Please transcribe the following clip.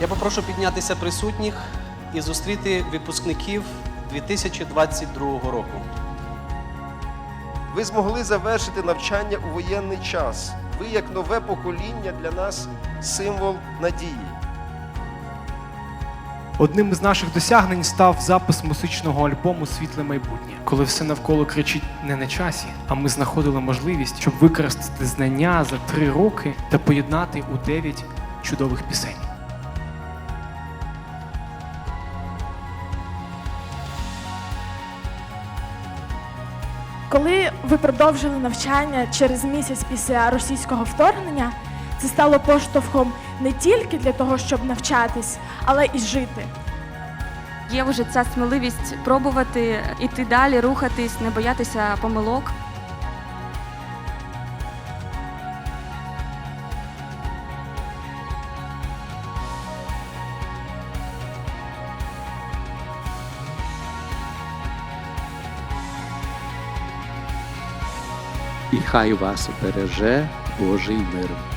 Я попрошу піднятися присутніх і зустріти випускників 2022 року. Ви змогли завершити навчання у воєнний час. Ви, як нове покоління, для нас символ надії. Одним із наших досягнень став запис музичного альбому Світле майбутнє, коли все навколо кричить не на часі, а ми знаходили можливість, щоб використати знання за три роки та поєднати у дев'ять чудових пісень. Коли ви продовжили навчання через місяць після російського вторгнення, це стало поштовхом не тільки для того, щоб навчатись, але і жити. Є вже ця сміливість пробувати іти далі, рухатись, не боятися помилок. І хай вас береже Божий мир.